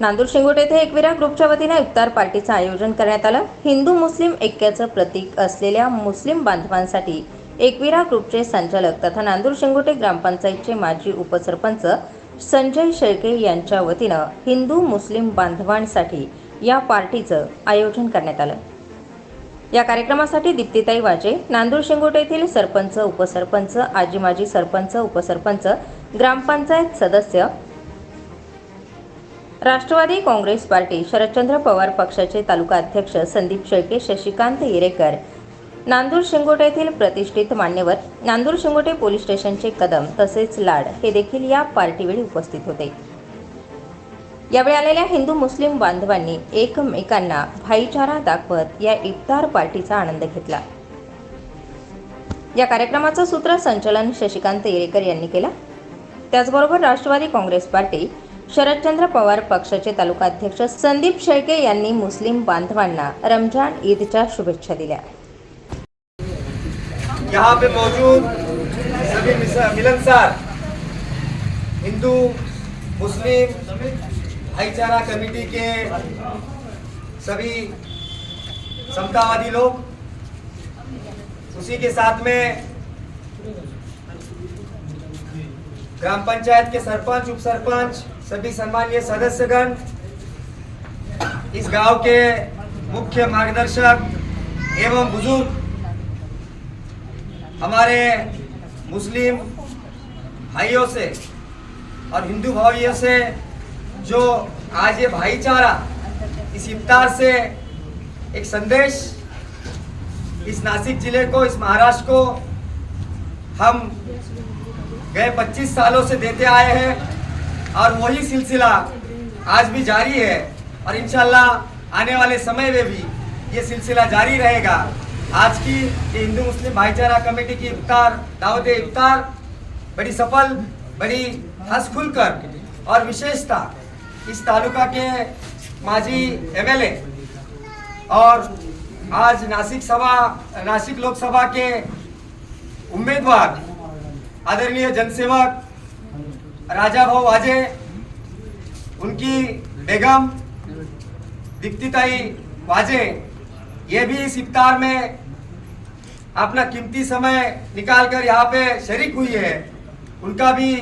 नांदूर शिंगोट येथे एकविरा ग्रुपच्या वतीने इफ्तार पार्टीचं आयोजन करण्यात आलं. हिंदू मुस्लिम ऐक्याचं प्रतीक असलेल्या मुस्लिम बांधवांसाठी एकविरा ग्रुपचे संचालक तथा नांदूर शिंगोटे ग्रामपंचायतचे माजी उपसरपंच संजय शेळके यांच्या वतीनं हिंदू मुस्लिम बांधवांसाठी या पार्टीचं आयोजन करण्यात आलं. या कार्यक्रमासाठी दीप्तीताई वाजे नांदूर शिंगोटे येथील सरपंच उपसरपंच आजी माजी सरपंच उपसरपंच ग्रामपंचायत सदस्य राष्ट्रवादी काँग्रेस पार्टी शरदचंद्र पवार पक्षाचे तालुका अध्यक्ष संदीप शेळके शशिकांत हिरेकर नांदूर शिंगोटे येथील प्रतिष्ठित मान्यवर नांदूर शिंगोटे पोलीस स्टेशनचे कदम तसेच लाड हे देखील या पार्टीवेळी उपस्थित होते. यावेळी आलेल्या हिंदू मुस्लिम बांधवांनी एकमेकांना भाईचारा दाखवत या इफ्तार पार्टीचा आनंद घेतला. या कार्यक्रमाचं सूत्रसंचालन शशिकांत येरेकर यांनी केलं. त्याचबरोबर राष्ट्रवादी काँग्रेस पार्टी शरदचंद्र पवार पक्षाचे तालुका अध्यक्ष संदीप शेळके यांनी मुस्लिम बांधवांना रमजान ईदच्या शुभेच्छा दिल्या. यहाँ पे मौजूद सभी मिलनसार हिंदू मुस्लिम भाईचारा कमेटी के सभी समतावादी लोग उसी के साथ में ग्राम पंचायत के सरपंच उप सरपंच सभी सम्मानीय सदस्यगण, इस गाँव के मुख्य मार्गदर्शक एवं बुज़ुर्ग, हमारे मुस्लिम भाइयों से और हिंदू भाइयों से जो आज ये भाईचारा इस इफ्तार से एक संदेश इस नासिक ज़िले को, इस महाराष्ट्र को हम गए 25 सालों से देते आए हैं। और वही सिलसिला आज भी जारी है और इंशाल्लाह आने वाले समय में भी ये सिलसिला जारी रहेगा। आज की हिंदू मुस्लिम भाईचारा कमेटी की इफ्तार दावत इफ्तार, बड़ी सफल, बड़ी हंस खुलकर और विशेषता इस तालुका के माजी एमएलए और आज नासिक सभा, नासिक लोकसभा के उम्मीदवार, आदरणीय जनसेवक राजा भाऊ वाजे उनकी बेगम दीप्तिताई वाजे, ये भी इस इफ्तार में अपना कीमती समय निकालकर यहाँ पे शरीक हुई है। उनका भी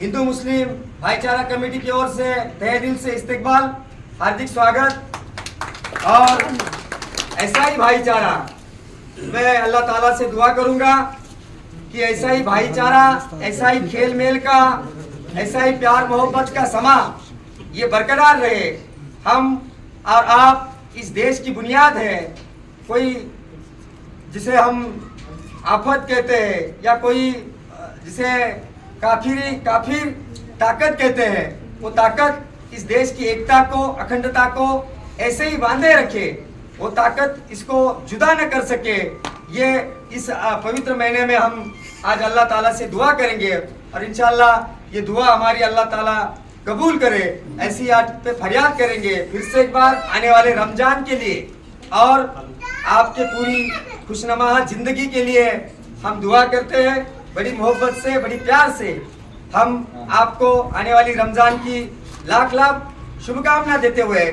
हिंदू मुस्लिम भाईचारा कमेटी की ओर से तहे दिल से इस्तकबाल, हार्दिक स्वागत। और ऐसा ही भाईचारा मैं अल्लाह ताला से दुआ करूँगा। कि ऐसा ही भाईचारा, ऐसा ही खेल मेल का, ऐसा ही प्यार मोहब्बत का समा, ये बरकरार रहे। हम और आप इस देश की बुनियाद है। कोई जिसे हम आफत कहते हैं या कोई, जिसे काफिरी, काफिर ताकत कहते हैं, वो ताकत इस देश की एकता को, अखंडता को ऐसे ही बांधे रखे। वो ताकत इसको जुदा न कर सके। ये इस पवित्र महीने में हम आज अल्लाह ताला से दुआ करेंगे और इंशाल्लाह ये दुआ हमारी अल्लाह ताला कबूल करे। ऐसी आज पे फरियाद करेंगे। फिर से एक बार आने वाले रमज़ान के लिए और आपके पूरी खुशनुमा ज़िंदगी के लिए हम दुआ करते हैं बड़ी मोहब्बत से, बड़ी प्यार से। हम आपको आने वाली रमज़ान की लाख लाख शुभकामना देते हुए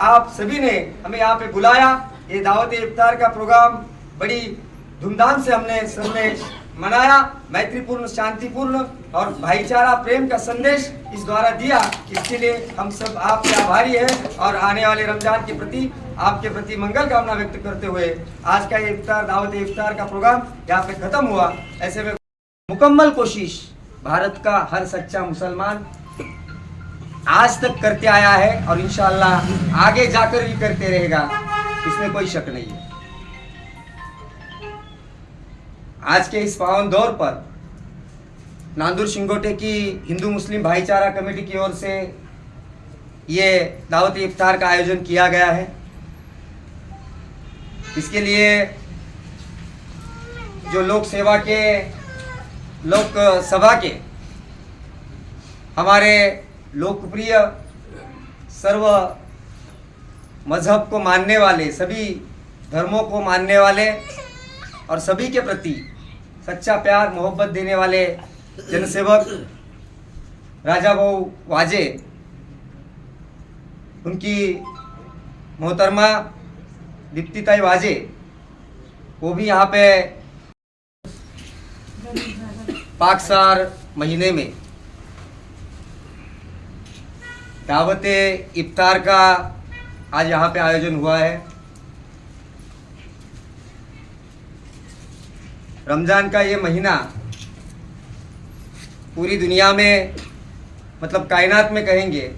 आप सभी ने हमें यहाँ पे बुलाया। ये दावत इफ्तार का प्रोग्राम बड़ी धूमधाम से हमने सबने मनाया, मैत्रीपूर्ण, शांतिपूर्ण और भाईचारा, प्रेम का संदेश इस द्वारा दिया। इसके लिए हम सब आपके आभारी हैं और आने वाले रमज़ान के प्रति, आपके प्रति मंगल कामना व्यक्त करते हुए आज का इफ्तार, दावत इफ्तार का प्रोग्राम यहाँ पे खत्म हुआ। ऐसे में मुकम्मल कोशिश, भारत का हर सच्चा मुसलमान आज तक करते आया है और इंशाल्लाह आगे जाकर भी करते रहेगा। इसमें कोई शक नहीं है। आज के इस पावन दौर पर नांदूर शिंगोटे की हिंदू मुस्लिम भाईचारा कमेटी की ओर से ये दावत इफ्तार का आयोजन किया गया है। इसके लिए जो लोक सेवा के, लोक सभा के, हमारे लोकप्रिय सर्व मज़हब को मानने वाले, सभी धर्मों को मानने वाले और सभी के प्रति सच्चा प्यार, मोहब्बत देने वाले जनसेवक राजा भाऊ वाजे, उनकी मोहतरमा दीप्तिताई वाजे, वो भी यहाँ पे पाकसार महीने में। दावत इफ्तार का आज यहाँ पे आयोजन हुआ है। रमज़ान का ये महीना पूरी दुनिया में मतलब कायनात में कहेंगे,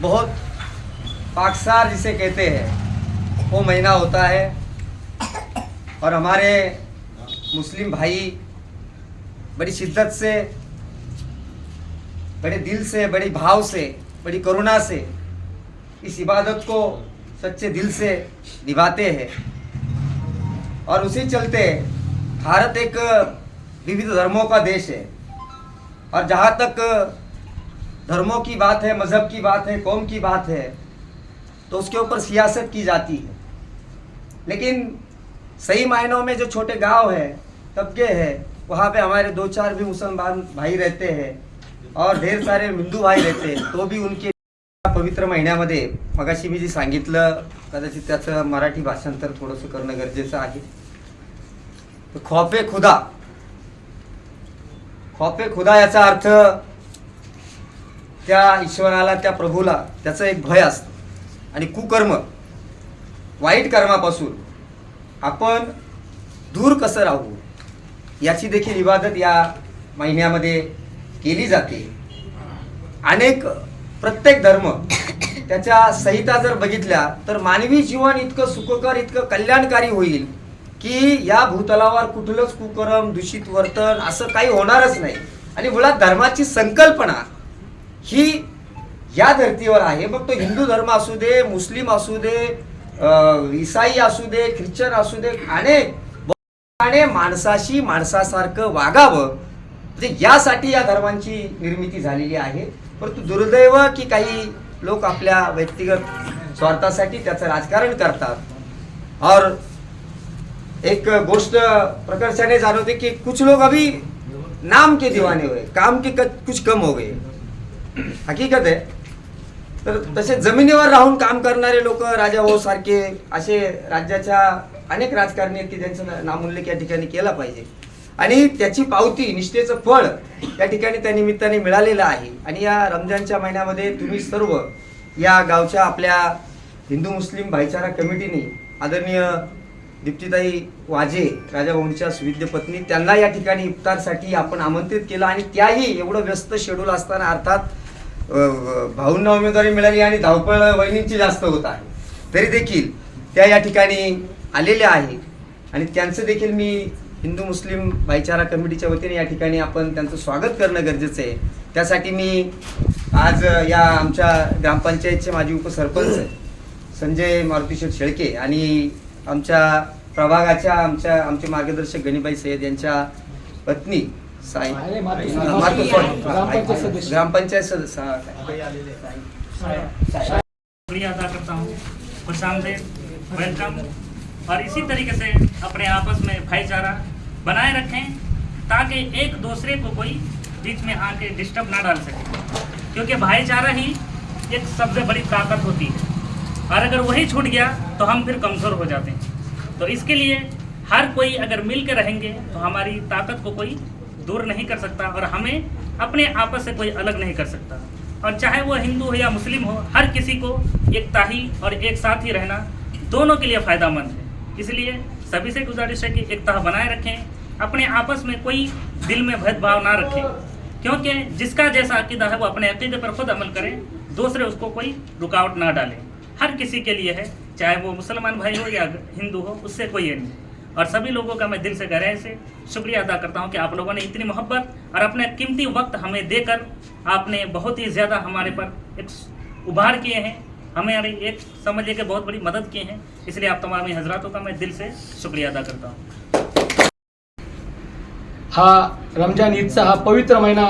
बहुत पाकसार जिसे कहते हैं, वो महीना होता है। और हमारे मुस्लिम भाई बड़ी शिद्दत से, बड़े दिल से, बड़ी भाव से, बड़ी करुणा से इस इबादत को सच्चे दिल से निभाते हैं। और उसी चलते भारत एक विविध धर्मों का देश है। और जहाँ तक धर्मों की बात है, मज़हब की बात है, कौम की बात है तो उसके ऊपर सियासत की जाती है। लेकिन सही मायनों में जो छोटे गाँव है, तबके है, वहाँ पे हमारे दो चार भी मुसलमान भाई रहते हैं और ढेर सारे हिंदू भाई रहते हैं तो भी उनके पवित्र महिन्यामध्ये मगाशी मी जे सांगितलं कदाचित त्याचं मराठी भाषांतर थोडंसं करणं गरजेचं आहे. तर खुदा. खौफे खुदा याचा अर्थ त्या ईश्वराला त्या प्रभूला त्याचं एक भय असतं. आणि कुकर्म वाईट कर्मापासून आपण दूर कसं राहू याची देखील इबादत या महिन्यामध्ये केली जाते. अनेक प्रत्येक धर्म त्याच्या संहिता जर बघितल्या तर मानवी जीवन इतकं सुखकर इतकं कल्याणकारी होईल की या भूतलावर कुठलंच कुकरम दूषित वर्तन असं काही होणारच नाही. आणि मुळात धर्माची संकल्पना ही या धर्तीवर आहे. मग तो हिंदू धर्म असू दे मुस्लिम असू दे ईसाई इसाई असू दे ख्रिश्चन असू दे अनेक आणि माणसाशी माणसासारखं वागावं. म्हणजे यासाठी या धर्मांची निर्मिती झालेली आहे. परंतु दुर्दैव की काही लोक आपल्या व्यक्तिगत स्वार्थासाठी त्याचं राजकारण करतात? और एक गोष्ट प्रकर्षाने जाणवते की कुछ लोग अभी नाम के दिवाने हुए काम के कुछ कम हो गए हकीकत आहे तर तसे जमिनीवर राहून काम करणारे लोक राजा हो सारखे असे राज्याच्या अनेक राजकारणी आहेत की त्यांचं नामोल्लेख या ठिकाणी केला पाहिजे. आणि त्याची पावती निष्ठेचं फळ या ठिकाणी त्या निमित्ताने मिळालेलं आहे. आणि या रमजानच्या महिन्यामध्ये तुम्ही सर्व या गावच्या आपल्या हिंदू मुस्लिम भाईचारा कमिटीने आदरणीय दीप्तीताई वाजे राजाभाऊंच्या सुविद्य पत्नी त्यांना या ठिकाणी इफ्तारसाठी आपण आमंत्रित केलं आणि त्याही एवढं व्यस्त शेड्यूल असताना अर्थात भाऊंना उमेदवारी मिळाली आणि धावपळ वहिनींची जास्त होत आहे. तरी देखील त्या या ठिकाणी आलेल्या आहे आणि त्यांचं देखील मी हिंदू मुस्लिम भाईचारा कमिटीच्या वतीने या ठिकाणी आपण त्यांचं स्वागत करणं गरजेचं आहे. त्यासाठी मी आज या आमच्या ग्रामपंचायतचे माजी उपसरपंच संजय मारुती शेठ शेळके आणि आमच्या प्रभागाच्या आमच्या आमचे मार्गदर्शक गणिबाई सय्यद यांच्या पत्नी साई. ग्रामपंचायत सदस्य. ग्रामपंचायत सदस्य शुक्रिया अदा करता हूँ। खुश आमदेद वेलकम और इसी तरीके से अपने आपस में भाईचारा बनाए रखें, ताकि एक दूसरे को कोई बीच में आके डिस्टर्ब ना डाल सके। क्योंकि भाईचारा ही एक सबसे बड़ी ताकत होती है। और अगर वही छूट गया तो हम फिर कमज़ोर हो जाते हैं। तो इसके लिए हर कोई अगर मिल के रहेंगे तो हमारी ताकत को कोई दूर नहीं कर सकता और हमें अपने आपस से कोई अलग नहीं कर सकता। और चाहे वो हिंदू हो या मुस्लिम हो, हर किसी को एकता ही और एक साथ ही रहना दोनों के लिए फ़ायदामंद है। इसलिए सभी से गुजारिश है कि एकता बनाए रखें, अपने आपस में कोई दिल में भेदभाव ना रखें। क्योंकि जिसका जैसा अकीदा है, वो अपने अकीदे पर खुद अमल करें, दूसरे उसको कोई रुकावट ना डालें। हर किसी के लिए है, चाहे वो मुसलमान भाई हो या हिंदू हो, उससे कोई ये नहीं। और सभी लोगों का मैं दिल से गहराई से शुक्रिया अदा करता हूँ कि आप लोगों ने इतनी मोहब्बत और अपने कीमती वक्त हमें देकर आपने बहुत ही ज़्यादा हमारे पर एक उभार किए हैं। हमारी एक समझिए कि बहुत बड़ी मदद किए हैं इसलिए आप तमाम हजरातों का मैं दिल से शुक्रिया अदा करता हूँ। हा रमजान ईदचा हा पवित्र महिना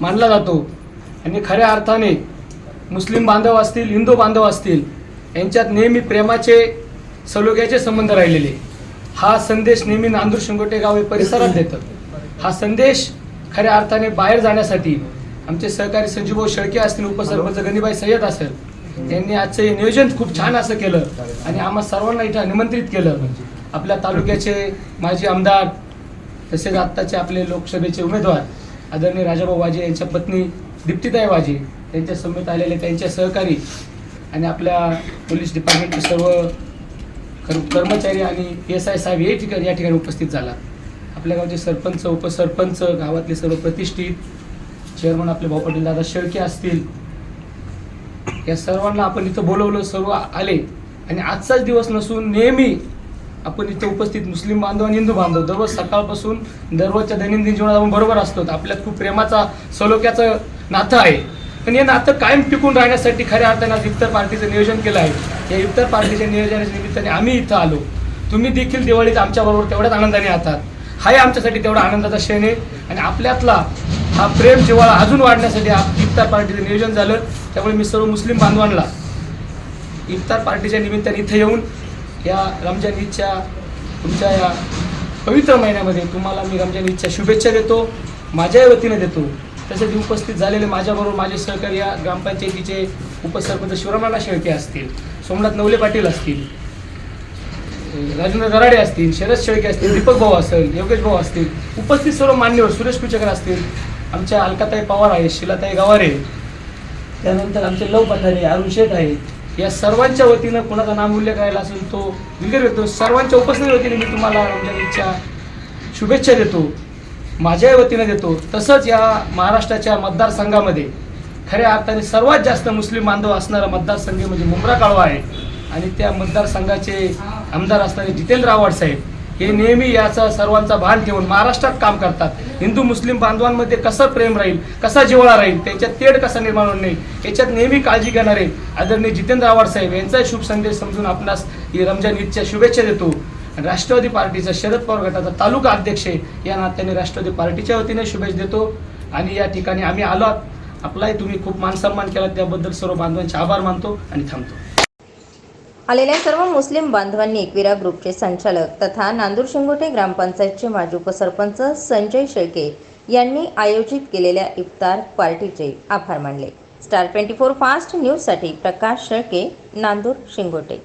मानला जातो. आणि खऱ्या अर्थाने मुस्लिम बांधव असतील हिंदू बांधव असतील यांच्यात नेहमी प्रेमाचे सलोग्याचे संबंध राहिलेले. हा संदेश नेहमी नांदूर शिंगोटे गाव हे परिसरात देतं हा संदेश खऱ्या अर्थाने बाहेर जाण्यासाठी आमचे सहकारी संजीवभाऊ शेळके असतील उपसरपंच गणिबाई सय्यद असेल यांनी आजचं हे नियोजन खूप छान असं केलं आणि आम्हा सर्वांना इथं निमंत्रित केलं. आपल्या तालुक्याचे माजी आमदार तसेच आत्ताचे आपले लोकसभेचे उमेदवार आदरणीय राजाभाऊ वाजे यांच्या पत्नी दीप्तिताई वाजे त्यांच्या समेत आलेले त्यांचे सहकारी आणि आपल्या पोलीस डिपार्टमेंटचे सर्व कर्म- कर्मचारी आणि एस आय साहेब हे ठिकाणी या ठिकाणी उपस्थित झाला. आपल्या गावचे सरपंच उपसरपंच गावातले सर्व प्रतिष्ठित चेअरमन आपले भाऊ पाटील दादा शेळके असतील. या सर्वांना आपण इथं बोलवलं सर्व आले. आणि आजचाच दिवस नसून नेहमी आपण इथं उपस्थित मुस्लिम बांधव आणि हिंदू बांधव दररोज सकाळपासून दररोजच्या दैनंदिन जीवनात आपण बरोबर असतो. आपल्यात खूप प्रेमाचा सलोख्याचं नातं आहे. पण हे नातं कायम टिकून राहण्यासाठी खऱ्या अर्थानं आज इफ्तार पार्टीचं नियोजन केलं आहे. या इफ्तार पार्टीच्या नियोजनाच्या निमित्ताने आम्ही इथं आलो. तुम्ही देखील दिवाळीत आमच्याबरोबर तेवढ्याच आनंदाने आहात हाही आमच्यासाठी तेवढा आनंदाचा क्षण आहे. आणि आपल्यातला हा प्रेम जिव्हाळा अजून वाढण्यासाठी हा इफ्तार पार्टीचं नियोजन झालं. त्यामुळे मी सर्व मुस्लिम बांधवांना इफ्तार पार्टीच्या निमित्ताने इथे येऊन या रमजान ईदच्या तुमच्या या पवित्र महिन्यामध्ये तुम्हाला मी रमजान ईदच्या शुभेच्छा देतो माझ्या वतीने देतो. तसेच उपस्थित झालेले माझ्याबरोबर माझे सहकारी या ग्रामपंचायतीचे उपसरपंच शिवरामाला शेळके असतील सोमनाथ नवले पाटील असतील राजेंद्र दराडे असतील शरद शेळके असतील दीपक भाऊ असेल योगेश भाऊ असतील उपस्थित सर्व मान्यवर सुरेश कुचकर असतील आमच्या अलकाताई पवार आहेत शिलाताई गवारे त्यानंतर आमचे लव पठारे अरुण शेठ आहेत या सर्वांच्या वतीनं कुणाचा नामूल्य करायला असेल तो विगर येतो सर्वांच्या उपस्थिती वतीने मी तुम्हाला रमजानच्या शुभेच्छा देतो. माझ्या वतीनं देतो. तसंच या महाराष्ट्राच्या मतदारसंघामध्ये खऱ्या अर्थाने सर्वात जास्त मुस्लिम बांधव असणारा मतदारसंघ म्हणजे मुंब्रा काळवा आहे. आणि त्या मतदारसंघाचे आमदार असणारे जितेंद्र आव्हाड साहेब. हे नेहमी याचा सर्वांचा भान ठेवून महाराष्ट्रात काम करतात हिंदू मुस्लिम बांधवांमध्ये कसं प्रेम राहील कसा जिवळा राहील त्याच्यात तेढ कसा निर्माण होणार नाही याच्यात नेहमी काळजी घेणारे आदरणीय जितेंद्र आव्हाड साहेब यांचा शुभ संदेश समजून आपणास रमजान ईदच्या शुभेच्छा देतो आणि राष्ट्रवादी पार्टीचा शरद पवार गटाचा तालुका अध्यक्ष आहे. या नात्याने राष्ट्रवादी पार्टीच्या वतीने शुभेच्छा देतो आणि या ठिकाणी आम्ही आलो आहोत. आपलाही तुम्ही खूप मान सन्मान केला त्याबद्दल सर्व बांधवांचे आभार मानतो आणि थांबतो आलेल्या सर्व मुस्लिम बांधवांनी एकविरा ग्रुपचे संचालक तथा नांदूर शिंगोटे ग्रामपंचायतचे माजी उपसरपंच संजय शेळके यांनी आयोजित केलेल्या इफ्तार पार्टीचे आभार मानले. स्टार ट्वेंटी फोर फास्ट न्यूजसाठी प्रकाश शेळके नांदूर शिंगोटे